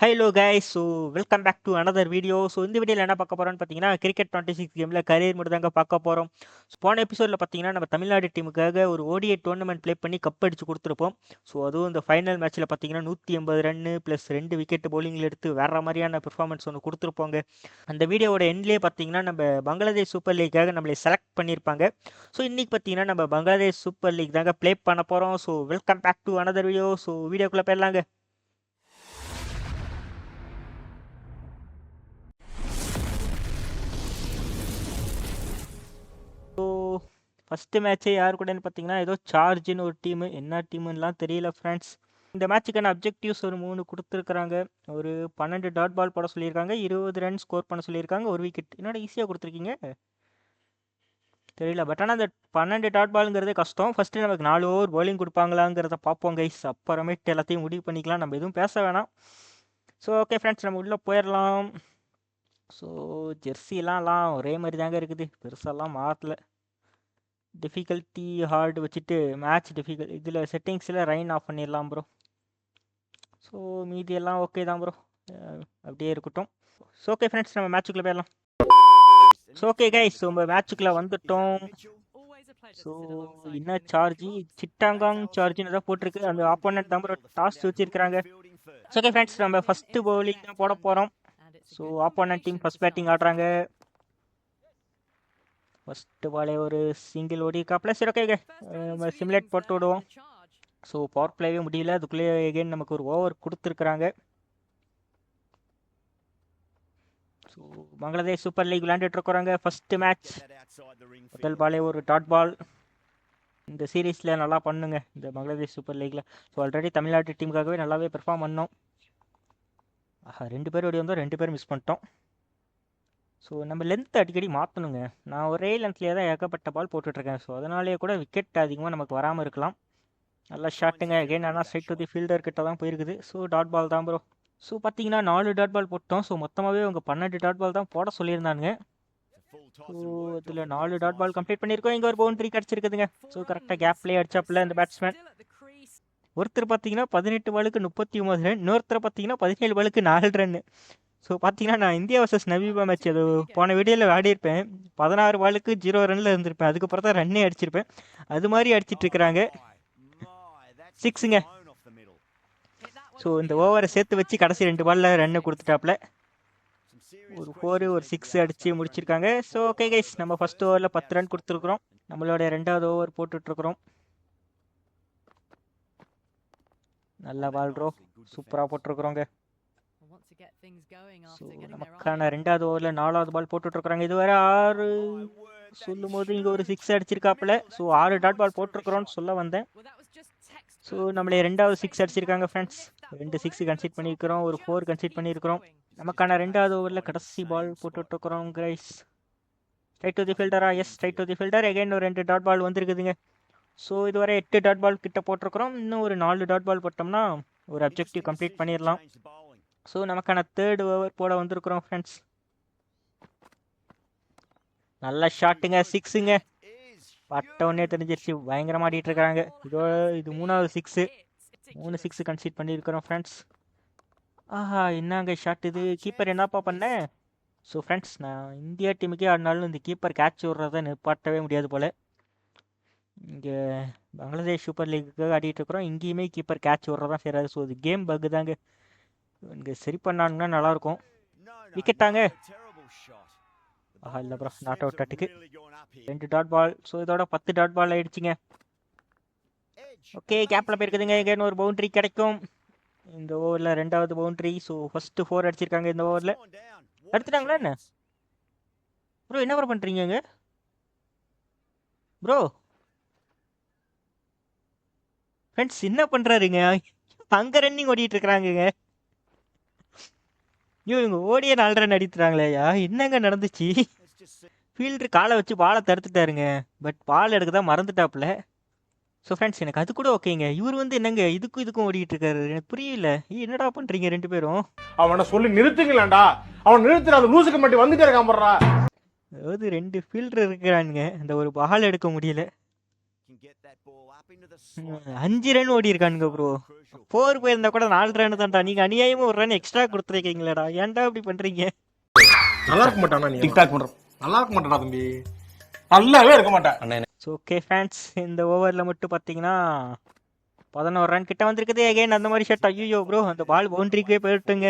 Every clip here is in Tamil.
Hello guys so welcome back to another video so இந்த வீடியோவில் என்ன பார்க்க போகிறோம்னு பார்த்தீங்கன்னா கிரிக்கெட் டுவெண்ட்டி சிக்ஸ் கேமில் கரியர் மட்டும் பார்க்க போகிறோம் போன எபிசோடில் பார்த்தீங்கன்னா நம்ம தமிழ்நாடு டீமுக்காக ஒரு ஓடிஐ டோர்னமெண்ட் ப்ளே பண்ணி கப் அடிச்சு கொடுத்துருப்போம். ஸோ அதுவும் இந்த ஃபைனல் மேட்ச்சில் பார்த்தீங்கன்னா நூற்றி எண்பது ரன்னு ப்ளஸ் ரெண்டு விக்கெட் பவுலிங்கில் எடுத்து வேற மாதிரியான பெர்ஃபார்மன்ஸ் ஒன்று கொடுத்துருப்போங்க. அந்த வீடியோவோட எண்ட்லேயே பார்த்தீங்கன்னா நம்ம பங்களாதேஷ் சூப்பர் லீக்காக நம்மளை செலக்ட் பண்ணியிருப்பாங்க. ஸோ இன்றைக்கி பார்த்தீங்கன்னா நம்ம பங்களாதேஷ் சூப்பர் லீக் தாங்க ப்ளே பண்ண போகிறோம் so welcome back to another video so வீடியோக்குள்ளே போயிடலாங்க. ஸோ ஃபஸ்ட்டு மேட்ச்சே யார் கூடன்னு பார்த்தீங்கன்னா ஏதோ சார்ஜின்னு ஒரு டீமு என்ன டீமுன்னெலாம் தெரியல ஃப்ரெண்ட்ஸ் இந்த மேட்ச்சுக்கான அப்ஜெக்டிவ்ஸ் ஒரு மூணு கொடுத்துருக்குறாங்க. ஒரு பன்னெண்டு டாட் பால் போட சொல்லியிருக்காங்க. இருபது ரன் ஸ்கோர் பண்ண சொல்லியிருக்காங்க. ஒரு விக்கெட் என்னோட ஈஸியாக கொடுத்துருக்கீங்க? தெரியல. பட் ஆனால் அந்த பன்னெண்டு டாட் பாலுங்கிறதே கஷ்டம். ஃபஸ்ட்டு நமக்கு நாலு ஓவர் பவுலிங் கொடுப்பாங்களாங்கிறத பார்ப்போம் கைஸ் அப்புறமேட்டு எல்லாத்தையும் முடிவு பண்ணிக்கலாம். நம்ம எதுவும் பேச வேணாம். ஸோ ஓகே ஃப்ரெண்ட்ஸ் நம்ம உள்ளே போயிடலாம் ஸோ ஜெர்சிலாம்லாம் ஒரே மாதிரி தாங்க இருக்குது. பெருசாலாம் மாற்றல டிஃபிகல்ட்டி ஹார்டு வச்சுட்டு மேட்ச் டிஃபிகல் இதில் செட்டிங்ஸில் ரைன் ஆஃப் பண்ணிடலாம் ப்ரோ ஸோ மீதி எல்லாம் ஓகே தான் ப்ரோ அப்படியே இருக்கட்டும். ஸோ ஓகே ஃப்ரெண்ட்ஸ் நம்ம மேட்ச்சுக்குள்ளே போயிடலாம். ஸோ ஓகே கைஸ் நம்ம மேட்ச்சுக்குள்ளே வந்துட்டோம். ஸோ என்ன சார்ஜி சிட்டாங்காங் சார்ஜின்னு தான் போட்டிருக்கு. அந்த ஆப்போனட் தான் ப்ரோ டாஸ் வச்சிருக்கிறாங்க. ஸோ ஓகே ஃப்ரெண்ட்ஸ் நம்ம ஃபஸ்ட்டு பவுலிங் தான் போட போகிறோம் so opponent team first batting ஆடுறாங்க. ஃபஸ்ட்டு பாலே ஒரு சிங்கிள் ஓடி இருக்காப்ல சரி ஓகே நம்ம சிமுலேட் போட்டு விடுவோம். ஸோ பவர் பிளேவே முடியல. அதுக்குள்ளேயே எகைன் நமக்கு ஒரு ஓவர் கொடுத்துருக்குறாங்க. ஸோ பங்களாதேஷ் சூப்பர் லீக் விளையாண்டுட்டு இருக்கிறாங்க ஃபஸ்ட்டு மேட்ச் முதல் பாலே ஒரு டாட் பால் இந்த சீரீஸில் நல்லா பண்ணுங்க. இந்த பங்களாதேஷ் சூப்பர் லீக்கில் ஸோ ஆல்ரெடி தமிழ்நாட்டு டீமுக்காகவே நல்லாவே பெர்ஃபார்ம் பண்ணோம். ஆஹா ரெண்டு பேர் ஓடி வந்தோம். ரெண்டு பேரும் மிஸ் பண்ணிட்டோம். ஸோ நம்ம லென்த் அடிக்கடி மாற்றணுங்க நான் ஒரே லென்த்லேயே தான் ஏகப்பட்ட பால் போட்டுட்ருக்கேன். ஸோ அதனாலேயே கூட விக்கெட் அதிகமாக நமக்கு வராமல் இருக்கலாம். நல்லா ஷாட்டுங்க அகைன் ஆனால் ஸ்ட்ரைட் டு தி ஃபீல்டர் கிட்ட தான் போயிருக்குது. ஸோ டாட் பால் தான் ப்ரோ ஸோ பார்த்தீங்கன்னா நாலு டாட் பால் போட்டோம். ஸோ மொத்தமாகவே அவங்க பன்னெண்டு டாட் பால் தான் போட சொல்லியிருந்தாங்க ஸோ இதில் நாலு டாட் பால் கம்ப்ளீட் பண்ணியிருக்கோம். இங்கே ஒரு பவுண்டரி கிடச்சிருக்குதுங்க. ஸோ கரெக்டாக கேப்லேயே அடிச்சாப்புல இந்த பேட்ஸ்மேன் ஒருத்தர் பார்த்தீங்கன்னா பதினெட்டு பாலுக்கு முப்பத்தி ஒம்பது ரன் இன்னொருத்தர் பார்த்தீங்கன்னா பதினேழு பாலுக்கு நாலு ரன்னு ஸோ பார்த்தீங்கன்னா நான் இந்தியா வர்சஸ் நவீபா மேட்ச் அது போன வீடியோவில் ஆடியிருப்பேன். பதினாறு பாலுக்கு ஜீரோ ரனில் இருந்திருப்பேன். அதுக்கப்புறம் தான் ரன்னே அடிச்சிருப்பேன். அது மாதிரி அடிச்சிட்டு இருக்கிறாங்க. சிக்ஸுங்க ஸோ இந்த ஓவரை சேர்த்து வச்சு கடைசி ரெண்டு பாலில் ரன்னு கொடுத்துட்டாப்புல. ஒரு ஃபோரு ஒரு சிக்ஸ் அடித்து முடிச்சிருக்காங்க. ஸோ ஓகே கைஸ் நம்ம ஃபஸ்ட் ஓவரில் பத்து ரன் கொடுத்துருக்குறோம். நம்மளோட ரெண்டாவது ஓவர் போட்டுட்ருக்குறோம். நல்ல பால் ப்ரோ சூப்பராக போட்டிருக்குறோங்க. நமக்கான ரெண்டாவது ஓவரில் நாலாவது பால் போட்டுட்ருக்குறாங்க இதுவரை ஆறு. சொல்லும் போது இங்கே ஒரு சிக்ஸ் அடிச்சிருக்காப்புல. ஸோ ஆறு டாட் பால் போட்டிருக்கிறோன்னு சொல்ல வந்தேன். ஸோ நம்மளே ரெண்டாவது சிக்ஸ் அடிச்சிருக்காங்க ஃப்ரெண்ட்ஸ் ரெண்டு சிக்ஸ் கன்சிட் பண்ணியிருக்கிறோம். ஒரு ஃபோர் கன்சிட் பண்ணியிருக்கிறோம். நமக்கான ரெண்டாவது ஓவரில் கடைசி பால் போட்டுட்ருக்குறோம் guys straight to the ஃபீல்டரா yes straight to the fielder again ஒரு ரெண்டு டாட் பால் வந்திருக்குதுங்க. ஸோ இதுவரை எட்டு டாட் பால் கிட்ட போட்டிருக்கிறோம். இன்னும் ஒரு நாலு டாட் பால் போட்டோம்னா ஒரு அப்ஜெக்டிவ் கம்ப்ளீட் பண்ணிடலாம் ஸோ நமக்கான தேர்ட் ஓவர் போட வந்திருக்கிறோம் ஃப்ரெண்ட்ஸ் நல்ல ஷாட்டுங்க சிக்ஸுங்க பட்ட உடனே தெரிஞ்சிருச்சு பயங்கரமாக ஆடிட்டு இருக்காங்க. இதோ இது மூணாவது சிக்ஸு மூணு சிக்ஸ் கன்சீட் பண்ணியிருக்கிறோம் ஃப்ரெண்ட்ஸ் ஆஹா என்னங்க ஷாட் இது? கீப்பர் என்னப்பா பண்ணேன் ஸோ ஃப்ரெண்ட்ஸ் நான் இந்தியா டீமுக்கே ஆடினாலும் இந்த கீப்பர் கேட்ச் விடுறத நிப்பாட்டவே முடியாது போல். இங்கே பங்களாதேஷ் சூப்பர் லீக்குக்காக ஆடிட்டு இருக்கிறோம். இங்கேயுமே கீப்பர் கேட்ச் விடுறதான் செய்கிறாரு ஸோ இது கேம் பக்கு தாங்க. இங்கே சரி பண்ணாங்கன்னா நல்லாயிருக்கும். விக்கெட்டாங்க. ஆஹா இல்லை ப்ரோ நாட் அவுட் அட்டுக்கு ரெண்டு டாட் பால் ஸோ இதோட பத்து டாட் பால் ஆயிடுச்சுங்க. ஓகே கேப்பில் போயிருக்குதுங்க. எங்கேன்னு ஒரு பவுண்ட்ரி கிடைக்கும். இந்த ஓவரில் ரெண்டாவது பவுண்ட்ரி ஸோ ஃபஸ்ட்டு ஃபோர் அடிச்சிருக்காங்க இந்த ஓவரில் எடுத்துட்டாங்களா என்ன? ப்ரோ என்ன ப்ரோ பண்ணுறீங்க இங்கே? ப்ரோ ஃப்ரெண்ட்ஸ் என்ன பண்ணுறாருங்க அங்கே ரன்னிங் ஓடிட்டு இருக்கிறாங்கங்க ஐயோ இவங்க ஓடியே நாலு ரன் அடித்துறாங்களேயா என்னங்க நடந்துச்சு? ஃபீல்டர் காலை வச்சு பாலை தடுத்துட்டாருங்க. பட் பால் எடுக்க தான் மறந்துட்டாப்புல. ஸோ ஃப்ரெண்ட்ஸ் எனக்கு அது கூட ஓகேங்க. இவர் வந்து என்னங்க இதுக்கும் இதுக்கும் ஓடிட்டு இருக்காரு எனக்கு புரியல. என்னடா பண்ணுறீங்க ரெண்டு பேரும்? அவனை சொல்லி நிறுத்துங்களேன்டா அவன் நிறுத்துற அந்த லூசுக்கு மட்டும் வந்துட்டே இருக்கான் அதாவது ரெண்டு ஃபீல்டர் இருக்கிறானுங்க. அந்த ஒரு பால் எடுக்க முடியல. அஞ்சு ரன் ஓடி இருக்கானுங்க ப்ரோ ஃபோர் போயிருந்தா கூட நாலு ரன் தான்டா. நீங்க அநியாயமா ஒரு ரன் எக்ஸ்ட்ரா கொடுத்துருக்கீங்களேடா. ஏன்டா இப்படி பண்றீங்க? நல்லா இருக்க மாட்டானா நீ? டிக்டாக் பண்ற நல்லா இருக்க மாட்டானா தம்பி? நல்லாவே இருக்க மாட்டேன் ஸோ ஓகே ஃபேன்ஸ் இந்த ஓவரில் மட்டும் பார்த்தீங்கன்னா பதினோரு ரன் கிட்ட வந்திருக்குது அகைன் அந்த மாதிரி ஷர்ட் ஐயோ ப்ரோ அந்த பால் பவுண்டரிக்கே போயிட்டுங்க.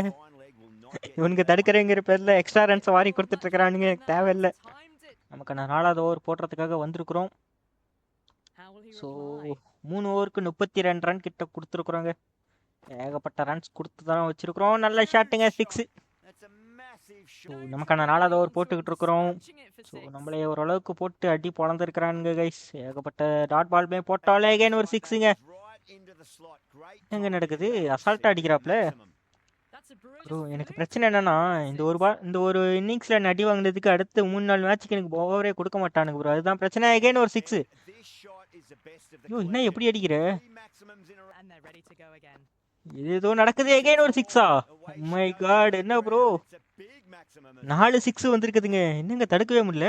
இவனுக்கு தடுக்கிறேங்கிற பேரில் எக்ஸ்ட்ரா ரன்ஸை வாரி கொடுத்துட்டு இருக்கிறானுங்க. எனக்கு தேவையில்லை. நமக்கு நான் நாலாவது ஓவர் போடுறதுக்காக வந்திருக்கிறோம். ஸோ மூணு ஓவருக்கு முப்பத்தி ரெண்டு ரன் கிட்ட கொடுத்துருக்குறோங்க. ஏகப்பட்ட ரன்ஸ் கொடுத்து தான் வச்சிருக்கிறோம். நல்ல ஷாட்டுங்க சிக்ஸ் ஸோ நமக்கான நாலாவது ஓவர் போட்டுக்கிட்டு இருக்கிறோம். ஸோ நம்மளே ஓரளவுக்கு போட்டு அடி பொழந்திருக்கிறானுங்க கைஸ் ஏகப்பட்ட டாட் பால்மே போட்டாலே அகைன் ஒரு சிக்ஸுங்க எங்க நடக்குது? அசால்ட்டா அடிக்கிறாப்ல. ப்ரோ எனக்கு பிரச்சனை என்னன்னா இந்த ஒரு பால் இந்த ஒரு இன்னிங்ஸ்ல நான் அடி வாங்கினதுக்கு அடுத்த மூணு நாலு மேட்ச்சுக்கு எனக்கு ஓவரே கொடுக்க மாட்டானுங்க ப்ரோ அதுதான் பிரச்சனை. அகைன் ஒரு சிக்ஸ் ஐயோ என்ன எப்படி அடிக்கிற? இது ஏதோ நடக்குது அகைன் ஒரு சிக்ஸா மை காட் என்ன ப்ரோ நாலு சிக்ஸ் வந்திருக்குதுங்க. என்னங்க தடுக்கவே முடியல?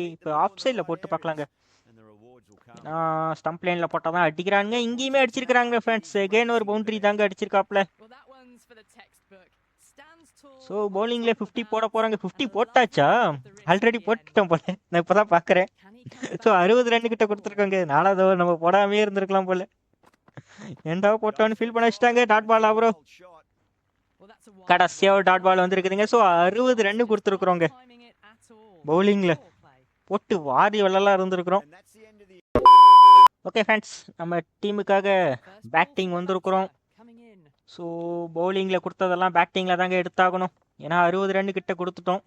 இப்போ ஆஃப் சைடில் போட்டு பார்க்கலாங்க. நான் ஸ்டம்ப் லைனில் போட்டால் தான் அடிக்கிறாங்க இங்கேயுமே அடிச்சிருக்கிறாங்க ஃப்ரெண்ட்ஸ் அகைன் ஒரு பவுண்டரி தாங்க அடிச்சிருக்காப்ல. ஸோ பவுலிங்கில் ஃபிஃப்டி போட போகிறாங்க ஃபிஃப்டி போட்டாச்சா? ஆல்ரெடி போட்டுட்டோம் போல. நான் இப்போ தான் பார்க்குறேன் ஸோ அறுபது ரன் கிட்ட கொடுத்துருக்காங்க. நாலாவது over நம்ம போடாமே இருந்திருக்கலாம் போல. ஏன்டா போட்டோன்னு ஃபீல் பண்ண வச்சுட்டாங்க. டாட் பால் அப்புறம் கடைசியாக ஒரு டாட் பால் வந்திருக்குதுங்க. ஸோ அறுபது ரன் கொடுத்துருக்குறோங்க. பவுலிங்கில் போட்டு வாரி வெள்ளலாம் இருந்திருக்கிறோம். ஓகே ஃப்ரெண்ட்ஸ் நம்ம டீமுக்காக பேட்டிங் வந்திருக்கிறோம். ஸோ பவுலிங்கில் கொடுத்ததெல்லாம் பேட்டிங்கில் தாங்க எடுத்தாகணும். ஏன்னா அறுபது ரன் கிட்ட கொடுத்துட்டோம்.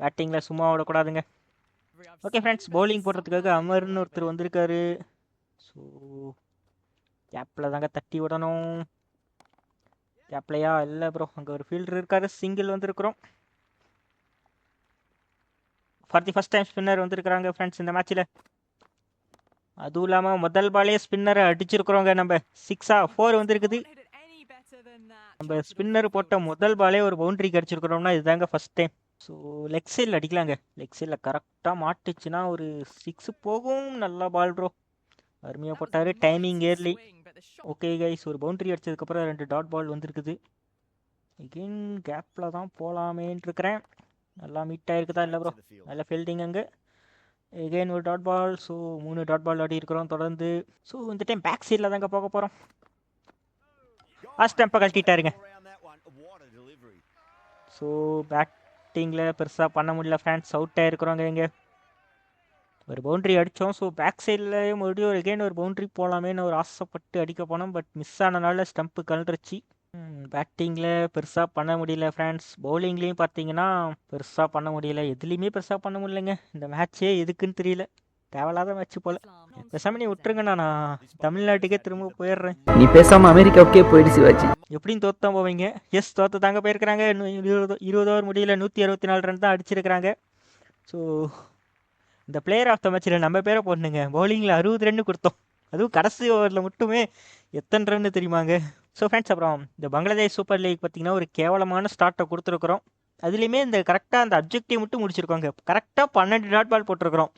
பேட்டிங்கில் சும்மா விடக்கூடாதுங்க. ஓகே ஃப்ரெண்ட்ஸ் பவுலிங் போடுறதுக்காக அமர்னு ஒருத்தர் வந்திருக்காரு. ஸோ கேப்பில் தாங்க தட்டி விடணும். கேப்லையா இல்லை ப்ரோ அங்கே ஒரு ஃபீல்டர் இருக்காரு. சிங்கிள் வந்திருக்கிறோம். For the first time spinner வந்திருக்கிறாங்க ஃப்ரெண்ட்ஸ் இந்த மேட்ச்சில் அதுவும் இல்லாமல் முதல் பாலே ஸ்பின்னரை அடிச்சிருக்கிறோங்க நம்ம. சிக்ஸா ஃபோர் வந்திருக்குது. நம்ம ஸ்பின்னர் போட்ட முதல் பாலே ஒரு பவுண்டரி அடிச்சிருக்கிறோம்னா இதுதாங்க ஃபர்ஸ்ட் டைம் ஸோ லெக் சைடில் அடிக்கலாங்க. லெக் சைடில் கரெக்டாக மாட்டுச்சுன்னா ஒரு சிக்ஸ் போகும். நல்ல பால் ப்ரோ அருமையாக போட்டார். டைமிங் ஏர்லி ஓகே கைஸ் ஒரு பவுண்டரி அடிச்சதுக்கப்புறம் ரெண்டு டாட் பால் வந்திருக்குது. எகெயின் கேப்பில் தான் போகலாமேன்ட்டு இருக்கிறேன். நல்லா மீட் ஆயிருக்குதா இல்லை ப்ரோ நல்ல ஃபீல்டிங் அங்கே. எகெயின் ஒரு டாட் பால் ஸோ மூணு டாட் பால் ஆடி இருக்கிறோம் தொடர்ந்து. ஸோ இந்த டைம் பேக் சைடில் தாங்க போக போகிறோம் ஃபஸ்ட் டெம்பை கழட்டிட்டாருங்க. ஸோ பேட்டிங்கில் பெருசாக பண்ண முடியல ஃப்ரெண்ட்ஸ் அவுட் ஆகிருக்கிறோங்க இங்கே. ஒரு பவுண்ட்ரி அடித்தோம் ஸோ பேக் சைட்லேயும் மறுபடியும் ஒரு again ஒரு பவுண்ட்ரி போகலாமேன்னு ஒரு ஆசைப்பட்டு அடிக்க போனோம். பட் மிஸ் ஆனனால ஸ்டம்ப்பு கழண்டுருச்சு பேட்டிங்கில் பெருசாக பண்ண முடியல ஃப்ரான்ஸ் பவுலிங்லேயும் பார்த்தீங்கன்னா பெருசாக பண்ண முடியல. எதுலேயுமே பெருசாக பண்ண முடியலங்க. இந்த மேட்ச்சே எதுக்குன்னு தெரியல. தேவையில்லாத மேட்ச் போல். பேசாம நீ விட்டுருங்கண்ணா நான்? தமிழ்நாட்டுக்கே திரும்ப போயிடுறேன். நீ பேசாம அமெரிக்காவுக்கே போயிடு சிவாஜி எப்படியும் தோத்தான் போவீங்க? எஸ் தோத்து தாங்க போயிருக்கிறாங்க. இருபது இருபது ஓவர் முடியல நூற்றி அறுபத்தி நாலு ரன் தான் அடிச்சிருக்கிறாங்க. ஸோ இந்த பிளேயர் ஆஃப் த மேட்ச்சில் நம்ம பேரை போடணுங்க. பவுலிங்கில் அறுபது ரன்னு கொடுத்தோம். அதுவும் கடைசி ஓவரில் மட்டுமே எத்தனை ரன்னு தெரியுமாங்க? ஸோ ஃப்ரெண்ட்ஸ் அப்புறம் இந்த பங்களாதேஷ் சூப்பர் லீக் பார்த்தீங்கன்னா ஒரு கேவலமான ஸ்டார்ட்டை கொடுத்துருக்குறோம். அதுலேயுமே இந்த கரெக்டாக அந்த அப்ஜெக்டிவ் மட்டும் முடிச்சிருக்கோங்க. கரெக்டாக பன்னெண்டு டாட் பால் போட்டிருக்கிறோம்.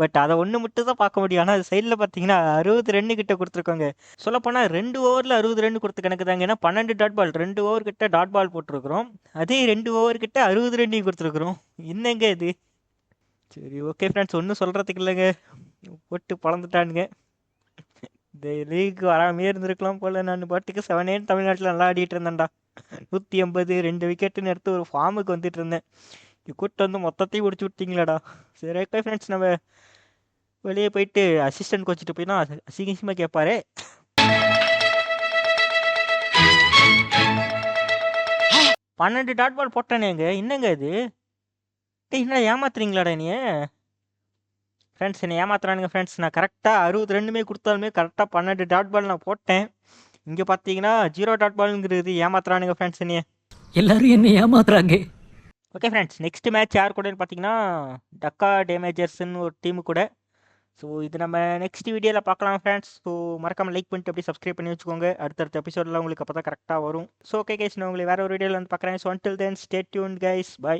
பட் அதை ஒன்று மட்டும் தான் பார்க்க முடியும். ஆனால் அது சைடில் பார்த்தீங்கன்னா அறுபது ரன்னு கிட்ட கொடுத்துருக்கோங்க. சொல்லப்போனால் ரெண்டு ஓவரில் அறுபது ரன் கொடுத்து கணக்கு தாங்க. ஏன்னா பன்னெண்டு டாட் பால் ரெண்டு ஓவர் கிட்ட டாட் பால் போட்டிருக்கிறோம். அதே ரெண்டு ஓவர் கிட்ட அறுபது ரன்னையும் கொடுத்துருக்குறோம். என்னங்க இது? சரி ஓகே ஃப்ரெண்ட்ஸ் ஒன்றும் சொல்கிறதுக்கு இல்லைங்க. போட்டு பழந்துட்டானுங்க. இந்த லீக் வராமே இருந்திருக்கலாம் போல். நான் பாட்டுக்கு எயிட் தமிழ்நாட்டில் நல்லா ஆடிட்டு இருந்தேன்டா. நூற்றி எண்பது ரெண்டு விக்கெட்டுன்னு எடுத்து ஒரு ஃபார்முக்கு வந்துட்டு இருந்தேன். கூட்டு வந்து மொத்தத்தையும் முடிச்சு விட்டீங்களாடா? சரி ஓகே ஃப்ரெண்ட்ஸ் நம்ம வெளியே போயிட்டு அசிஸ்டன்ட் கோச்சிட்டு போயினா அசிங்கசியமாக கேட்பாரு பன்னெண்டு டாட் பால் போட்டானேங்க என்னங்க இது? என்ன ஏமாத்துறீங்களாடா நீ ஃப்ரெண்ட்ஸ் என்னை ஏமாத்துறானுங்க ஃப்ரெண்ட்ஸ் நான் கரெக்டாக அறுபது ரெண்டுமே கொடுத்தாலுமே கரெக்டாக பன்னெண்டு டாட் பால் நான் போட்டேன். இங்கே பார்த்தீங்கன்னா ஜீரோ டாட் பாலுங்கிறது ஏமாத்துறானுங்க ஃப்ரெண்ட்ஸ் என்னைய எல்லாரும் என்ன ஏமாத்துறாங்க. ஓகே ஃப்ரெண்ட்ஸ் நெக்ஸ்ட் மேட்ச் யார் கூடன்னு பார்த்தீங்கன்னா டக்கா டேமேஜர்ஸ்னு ஒரு டீமு கூட. ஸோ இது நம்ம நெக்ஸ்ட் வீடியோவில் பார்க்கலாம் ஃப்ரெண்ட்ஸ் ஸோ மறக்காம லைக் பண்ணிட்டு அப்படியே சப்ஸ்கிரைப் பண்ணி வச்சுக்கோங்க. அடுத்தடுத்த எபிசோடில் உங்களுக்கு அப்போ தான் கரெக்டாக வரும். ஸோ ஓகே கைஸ் நான் உங்களை வேறு ஒரு வீடியோவில் வந்து பார்க்குறேன் so until then stay tuned guys bye